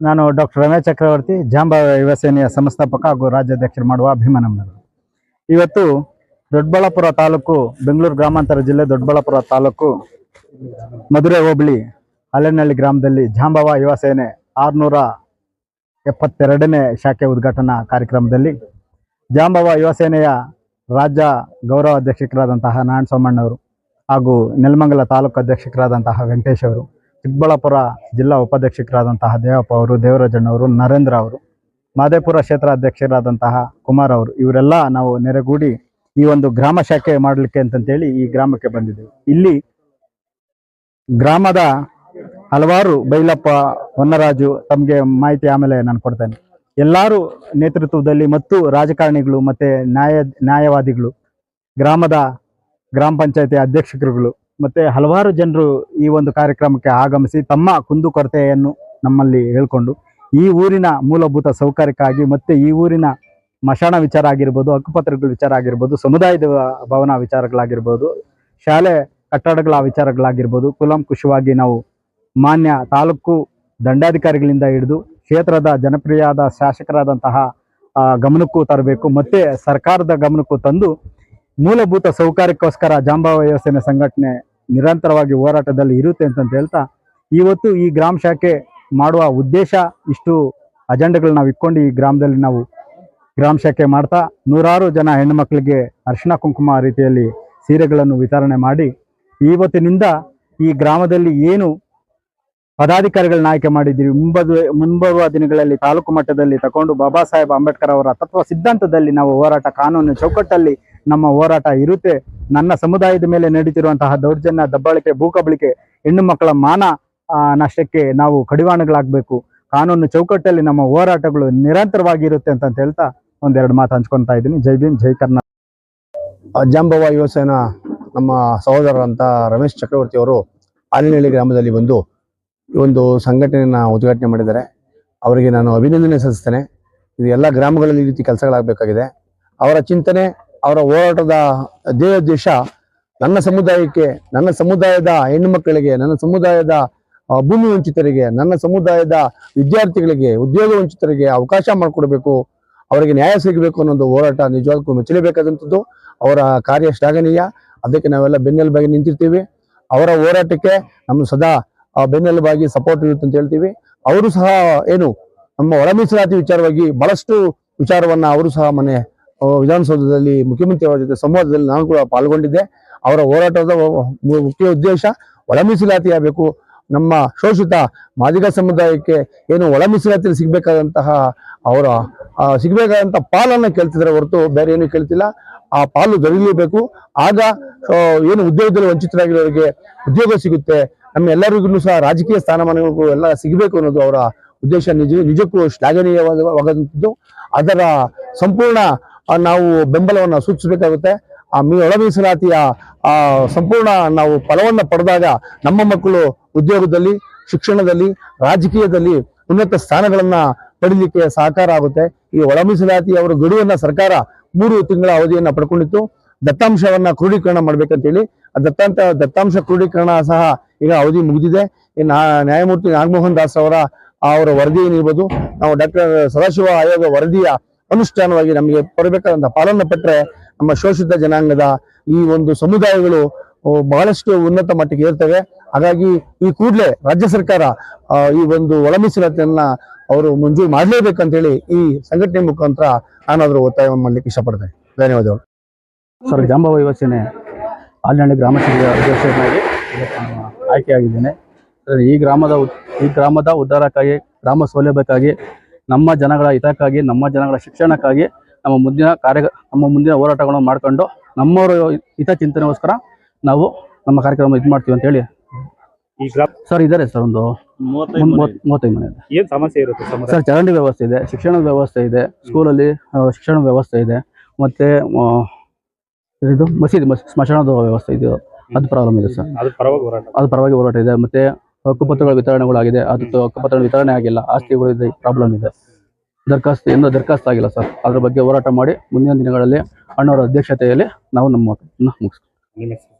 ನಾನು ಡಾಕ್ಟರ್ ರಮೇಶ್ ಚಕ್ರವರ್ತಿ, ಜಾಂಬ ಯುವ ಸೇನೆಯ ಸಂಸ್ಥಾಪಕ ಹಾಗೂ ರಾಜ್ಯಾಧ್ಯಕ್ಷರು ಮಾಡುವ ಅಭಿಮಾನ ಇವತ್ತು ದೊಡ್ಡಬಳ್ಳಾಪುರ ತಾಲೂಕು, ಬೆಂಗಳೂರು ಗ್ರಾಮಾಂತರ ಜಿಲ್ಲೆ ದೊಡ್ಡಬಳ್ಳಾಪುರ ತಾಲೂಕು, ಮಧುರೆ ಹೋಬಳಿ ಹಲೆನಹಳ್ಳಿ ಗ್ರಾಮದಲ್ಲಿ ಜಾಂಬವ ಯುವ ಸೇನೆ ಆರುನೂರ ಎಪ್ಪತ್ತೆರಡನೇ ಶಾಖೆ ಉದ್ಘಾಟನಾ ಕಾರ್ಯಕ್ರಮದಲ್ಲಿ ಜಾಂಬವ ಯುವ ಸೇನೆಯ ರಾಜ್ಯ ಗೌರವ ಅಧ್ಯಕ್ಷಕರಾದಂತಹ ನಾರಾಯಣ ಸೋಮಣ್ಣವರು ಹಾಗೂ ನೆಲಮಂಗಲ ತಾಲೂಕು ಅಧ್ಯಕ್ಷಕರಾದಂತಹ ವೆಂಕಟೇಶ್ ಅವರು ಚಿಕ್ಕಬಳ್ಳಾಪುರ ಜಿಲ್ಲಾ ಉಪಾಧ್ಯಕ್ಷಕರಾದಂತಹ ದೇವಪ್ಪ ಅವರು ದೇವರಾಜಣ್ಣವರು ನರೇಂದ್ರ ಅವರು, ಮಾದೇಪುರ ಕ್ಷೇತ್ರ ಅಧ್ಯಕ್ಷರಾದಂತಹ ಕುಮಾರ್ ಅವರು, ಇವರೆಲ್ಲ ನಾವು ನೆರೆಗೂಡಿ ಈ ಒಂದು ಗ್ರಾಮ ಶಾಖೆ ಮಾಡಲಿಕ್ಕೆ ಅಂತಂತೇಳಿ ಈ ಗ್ರಾಮಕ್ಕೆ ಬಂದಿದ್ದೇವೆ. ಇಲ್ಲಿ ಗ್ರಾಮದ ಹಲವಾರು ಬೈಲಪ್ಪ, ಹೊನ್ನರಾಜು ತಮಗೆ ಮಾಹಿತಿ ಆಮೇಲೆ ನಾನು ಕೊಡ್ತೇನೆ. ಎಲ್ಲರೂ ನೇತೃತ್ವದಲ್ಲಿ ಮತ್ತು ರಾಜಕಾರಣಿಗಳು ಮತ್ತೆ ನ್ಯಾಯ, ನ್ಯಾಯವಾದಿಗಳು, ಗ್ರಾಮದ ಗ್ರಾಮ ಪಂಚಾಯತಿ ಅಧ್ಯಕ್ಷರುಗಳು ಮತ್ತೆ ಹಲವಾರು ಜನರು ಈ ಒಂದು ಕಾರ್ಯಕ್ರಮಕ್ಕೆ ಆಗಮಿಸಿ ತಮ್ಮ ಕುಂದುಕೊರತೆಯನ್ನು ನಮ್ಮಲ್ಲಿ ಹೇಳ್ಕೊಂಡು ಈ ಊರಿನ ಮೂಲಭೂತ ಸೌಕರ್ಯಕ್ಕಾಗಿ ಮತ್ತೆ ಈ ಊರಿನ ಮಶಾಣ ವಿಚಾರ ಆಗಿರ್ಬೋದು, ಹಕ್ಕುಪತ್ರಗಳ ವಿಚಾರ ಆಗಿರ್ಬೋದು, ಸಮುದಾಯದ ಭವನ ವಿಚಾರಗಳಾಗಿರ್ಬೋದು, ಶಾಲೆ ಕಟ್ಟಡಗಳ ವಿಚಾರಗಳಾಗಿರ್ಬೋದು ಕುಲಂಕುಷವಾಗಿ ನಾವು ಮಾನ್ಯ ತಾಲೂಕು ದಂಡಾಧಿಕಾರಿಗಳಿಂದ ಹಿಡಿದು ಕ್ಷೇತ್ರದ ಜನಪ್ರಿಯಾದ ಶಾಸಕರಾದಂತಹ ಗಮನಕ್ಕೂ ತರಬೇಕು. ಮತ್ತೆ ಸರ್ಕಾರದ ಗಮನಕ್ಕೂ ತಂದು ಮೂಲಭೂತ ಸೌಕರ್ಯಕ್ಕೋಸ್ಕರ ಜಾಂಬಾವ ಯೋಜನೆ ಸಂಘಟನೆ ನಿರಂತರವಾಗಿ ಹೋರಾಟದಲ್ಲಿ ಇರುತ್ತೆ ಅಂತಂತ ಹೇಳ್ತಾ, ಇವತ್ತು ಈ ಗ್ರಾಮ ಶಾಖೆ ಮಾಡುವ ಉದ್ದೇಶ ಇಷ್ಟು ಅಜೆಂಡಗಳು ನಾವು ಇಟ್ಕೊಂಡು ಈ ಗ್ರಾಮದಲ್ಲಿ ನಾವು ಗ್ರಾಮ ಶಾಖೆ ಮಾಡ್ತಾ, ನೂರಾರು ಜನ ಹೆಣ್ಣು ಮಕ್ಕಳಿಗೆ ಅರಿಶಿಣ ಕುಂಕುಮ ರೀತಿಯಲ್ಲಿ ಸೀರೆಗಳನ್ನು ವಿತರಣೆ ಮಾಡಿ, ಇವತ್ತಿನಿಂದ ಈ ಗ್ರಾಮದಲ್ಲಿ ಏನು ಪದಾಧಿಕಾರಿಗಳನ್ನ ಆಯ್ಕೆ ಮಾಡಿದ್ದೀವಿ ಮುಂಬದು, ಮುಂಬರುವ ದಿನಗಳಲ್ಲಿ ತಾಲೂಕು ಮಟ್ಟದಲ್ಲಿ ತಗೊಂಡು ಬಾಬಾ ಸಾಹೇಬ್ ಅಂಬೇಡ್ಕರ್ ಅವರ ತತ್ವ ಸಿದ್ಧಾಂತದಲ್ಲಿ ನಾವು ಹೋರಾಟ ಕಾನೂನು ಚೌಕಟ್ಟಲ್ಲಿ ನಮ್ಮ ಹೋರಾಟ ಇರುತ್ತೆ. ನನ್ನ ಸಮುದಾಯದ ಮೇಲೆ ನಡೀತಿರುವಂತಹ ದೌರ್ಜನ್ಯ, ದಬ್ಬಾಳಿಕೆ, ಭೂಕಬಳಿಕೆ, ಹೆಣ್ಣು ಮಕ್ಕಳ ಮಾನ ನಷ್ಟಕ್ಕೆ ನಾವು ಕಡಿವಾಣಗಳಾಗಬೇಕು. ಕಾನೂನು ಚೌಕಟ್ಟಲ್ಲಿ ನಮ್ಮ ಹೋರಾಟಗಳು ನಿರಂತರವಾಗಿ ಇರುತ್ತೆ ಅಂತ ಹೇಳ್ತಾ ಒಂದೆರಡು ಮಾತು ಹಂಚ್ಕೊತಾ ಇದ್ದೀನಿ. ಜೈ ಭೀಮ್, ಜೈ ಕರ್ನಾಟಕ. ಜಾಂಬವ ಯುವಸೇನಾ ನಮ್ಮ ಸಹೋದರರಂತ ರಮೇಶ್ ಚಕ್ರವರ್ತಿ ಅವರು ಆಲಿನಹಳ್ಳಿ ಗ್ರಾಮದಲ್ಲಿ ಬಂದು ಈ ಒಂದು ಸಂಘಟನೆಯನ್ನ ಉದ್ಘಾಟನೆ ಮಾಡಿದ್ದಾರೆ. ಅವರಿಗೆ ನಾನು ಅಭಿನಂದನೆ ಸಲ್ಲಿಸ್ತೇನೆ. ಇದು ಎಲ್ಲ ಗ್ರಾಮಗಳಲ್ಲಿ ಈ ರೀತಿ ಕೆಲಸಗಳಾಗಬೇಕಾಗಿದೆ. ಅವರ ಚಿಂತನೆ ಅವರ ಹೋರಾಟದ ಧ್ಯೇಯೋದ್ದೇಶ ನನ್ನ ಸಮುದಾಯಕ್ಕೆ ನನ್ನ ಸಮುದಾಯದ ಹೆಣ್ಣು ಮಕ್ಕಳಿಗೆ ನನ್ನ ಸಮುದಾಯದ ಭೂಮಿ ವಂಚಿತರಿಗೆ ನನ್ನ ಸಮುದಾಯದ ವಿದ್ಯಾರ್ಥಿಗಳಿಗೆ ಉದ್ಯೋಗ ವಂಚಿತರಿಗೆ ಅವಕಾಶ ಮಾಡಿಕೊಡ್ಬೇಕು ಅವರಿಗೆ ನ್ಯಾಯ ಸಿಗಬೇಕು ಅನ್ನೋದು ಹೋರಾಟ ನಿಜವಾಗ್ಲೂ ಮೆಚ್ಚಲೇಬೇಕಾದಂಥದ್ದು. ಅವರ ಕಾರ್ಯ ಶ್ಲಾಘನೀಯ. ಅದಕ್ಕೆ ನಾವೆಲ್ಲ ಬೆನ್ನೆಲುಬಾಗಿ ನಿಂತಿರ್ತೀವಿ. ಅವರ ಹೋರಾಟಕ್ಕೆ ನಮ್ಮ ಸದಾ ಬೆನ್ನೆಲುಬಾಗಿ ಸಪೋರ್ಟ್ ಇರುತ್ತೆ ಅಂತ ಹೇಳ್ತೀವಿ. ಅವರು ಸಹ ಏನು ನಮ್ಮ ಒಳ ವಿಚಾರವಾಗಿ ಬಹಳಷ್ಟು ವಿಚಾರವನ್ನ ಅವರು ಸಹ ಮೊನ್ನೆ ಆ, ವಿಧಾನಸೌಧದಲ್ಲಿ ಮುಖ್ಯಮಂತ್ರಿಯವರ ಜೊತೆ ಸಂವಾದದಲ್ಲಿ ನಾನು ಕೂಡ ಪಾಲ್ಗೊಂಡಿದ್ದೆ. ಅವರ ಹೋರಾಟದ ಮುಖ್ಯ ಉದ್ದೇಶ ಒಳ ಆಗಬೇಕು. ನಮ್ಮ ಶೋಷಿತ ಮಾದಿಗ ಸಮುದಾಯಕ್ಕೆ ಏನು ಒಳ ಸಿಗ್ಬೇಕಾದಂತಹ ಅವರ ಸಿಗಬೇಕಾದಂಥ ಪಾಲನ್ನು ಕೇಳ್ತಿದ್ದಾರೆ ಹೊರತು ಬೇರೆ ಏನು ಕೇಳ್ತಿಲ್ಲ. ಆ ಪಾಲು ದೊರೆಯಲೇಬೇಕು. ಆಗ ಏನು ಉದ್ಯೋಗದಲ್ಲಿ ವಂಚಿತರಾಗಿರೋರಿಗೆ ಉದ್ಯೋಗ ಸಿಗುತ್ತೆ. ನಮ್ಮ ಎಲ್ಲರಿಗೂ ಸಹ ರಾಜಕೀಯ ಸ್ಥಾನಮಾನಗಳಿಗೂ ಎಲ್ಲ ಸಿಗಬೇಕು ಅನ್ನೋದು ಅವರ ಉದ್ದೇಶ. ನಿಜ, ನಿಜಕ್ಕೂ ಶ್ಲಾಘನೀಯವಾದ ಅದರ ಸಂಪೂರ್ಣ ನಾವು ಬೆಂಬಲವನ್ನು ಸೂಚಿಸಬೇಕಾಗುತ್ತೆ. ಆ, ಮೀ ಒಳ ಮೀಸಲಾತಿಯ ಆ, ಸಂಪೂರ್ಣ ನಾವು ಫಲವನ್ನ ಪಡೆದಾಗ ನಮ್ಮ ಮಕ್ಕಳು ಉದ್ಯೋಗದಲ್ಲಿ, ಶಿಕ್ಷಣದಲ್ಲಿ, ರಾಜಕೀಯದಲ್ಲಿ ಉನ್ನತ ಸ್ಥಾನಗಳನ್ನು ಪಡೀಲಿಕ್ಕೆ ಸಹಕಾರ ಆಗುತ್ತೆ. ಈ ಒಳ ಮೀಸಲಾತಿ ಅವರ ಗಡುವನ್ನ ಸರ್ಕಾರ ಮೂರು ತಿಂಗಳ ಅವಧಿಯನ್ನ ಪಡ್ಕೊಂಡಿತ್ತು. ದತ್ತಾಂಶವನ್ನ ಕ್ರೋಢೀಕರಣ ಮಾಡ್ಬೇಕಂತೇಳಿ. ಆ ದತ್ತಾಂತ ದತ್ತಾಂಶ ಕ್ರೋಢೀಕರಣ ಸಹ ಈಗ ಅವಧಿ ಮುಗಿದಿದೆ. ಈ ನಾ- ನ್ಯಾಯಮೂರ್ತಿ ನಾಗಮೋಹನ್ ದಾಸ್ ಅವರ ಅವರ ವರದಿ ಏನಿರ್ಬೋದು, ನಾವು ಡಾಕ್ಟರ್ ಸದಾಶಿವ ಆಯೋಗ ವರದಿಯ ಅನುಷ್ಠಾನವಾಗಿ ನಮಗೆ ಬರಬೇಕಾದಂತಹ ಪಾಲನ್ನ ಪಟ್ಟರೆ ನಮ್ಮ ಶೋಷಿತ ಜನಾಂಗದ ಈ ಒಂದು ಸಮುದಾಯಗಳು ಬಹಳಷ್ಟು ಉನ್ನತ ಮಟ್ಟಿಗೆ ಇರ್ತವೆ ಹಾಗಾಗಿ ಈ ಕೂಡಲೇ ರಾಜ್ಯ ಸರ್ಕಾರ ಈ ಒಂದು ಒಳ ಅವರು ಮಂಜೂರು ಮಾಡಲೇಬೇಕಂತೇಳಿ ಈ ಸಂಘಟನೆ ಮುಖಾಂತರ ನಾನಾದ್ರೂ ಒತ್ತಾಯ ಮಾಡ್ಲಿಕ್ಕೆ ಇಷ್ಟಪಡ್ತೇನೆ. ಧನ್ಯವಾದಗಳು. ಸರ್ ಜಾಂಬವ ಯುವಸೇನೆ ಆಲ್ನಹಳ್ಳಿ ಗ್ರಾಮ ಸಭೆಯ ಅಧ್ಯಕ್ಷರಾಗಿ ಆ, ಆಯ್ಕೆಯಾಗಿದ್ದೇನೆ ಈ ಗ್ರಾಮದ ಈ ಗ್ರಾಮದ ಉದ್ಧಾರಕ್ಕಾಗಿ ಗ್ರಾಮ ಸೌಲಭ್ಯಕ್ಕಾಗಿ ನಮ್ಮ ಜನಗಳ ಹಿತಕ್ಕಾಗಿ ನಮ್ಮ ಜನಗಳ ಶಿಕ್ಷಣಕ್ಕಾಗಿ ನಮ್ಮ ಮುಂದಿನ ಕಾರ್ಯ ನಮ್ಮ ಮುಂದಿನ ಹೋರಾಟಗಳನ್ನು ಮಾಡ್ಕೊಂಡು ನಮ್ಮವರ ಹಿತ ಚಿಂತನೆಗೋಸ್ಕರ ನಾವು ನಮ್ಮ ಕಾರ್ಯಕ್ರಮ ಇದು ಮಾಡ್ತೀವಿ ಅಂತ ಹೇಳಿ. ಸರ್ ಇದಾರೆ ಸರ್ ಒಂದು ಮೂವತ್ತೈದು ಮೂವತ್- ಮನೆ. ಇದೆ. ಏನ್ ಸಮಸ್ಯೆ ಇರುತ್ತೆ ಸರ್ ಚರಂಡಿ ವ್ಯವಸ್ಥೆ ಇದೆ ಶಿಕ್ಷಣದ ವ್ಯವಸ್ಥೆ ಇದೆ ಸ್ಕೂಲಲ್ಲಿ ಶಿಕ್ಷಣ ವ್ಯವಸ್ಥೆ ಇದೆ ಮತ್ತೆ ಇದು ಮಸೀದಿ ಮಸ್- ಸ್ಮಶಾನದ ವ್ಯವಸ್ಥೆ ಇದೆ ಅದು ಪ್ರಾಬ್ಲಮ್ ಇದೆ ಸರ್. ಅದು ಪರವಾಗಿ ಹೋರಾಟ. ಅದು ಪರವಾಗಿ ಹೋರಾಟ ಇದೆ ಮತ್ತೆ ಹಕ್ಕುಪತ್ರಗಳ ವಿತರಣೆಗಳಾಗಿದೆ. ಅದು ಹಕ್ಕುಪತ್ರ ವಿತರಣೆ ಆಗಿಲ್ಲ. ಆಸ್ತಿಗಳು ಪ್ರಾಬ್ಲಮ್ ಇದೆ. ದರ್ಖಾಸ್ತು ಇನ್ನೂ ದರ್ಖಾಸ್ತು ಆಗಿಲ್ಲ ಸರ್. ಅದ್ರ ಬಗ್ಗೆ ಹೋರಾಟ ಮಾಡಿ ಮುಂದಿನ ದಿನಗಳಲ್ಲಿ ಅಣ್ಣವರ ಅಧ್ಯಕ್ಷತೆಯಲ್ಲಿ ನಾವು ನಮ್ಮ ಮುಗಿಸ್ತೀವಿ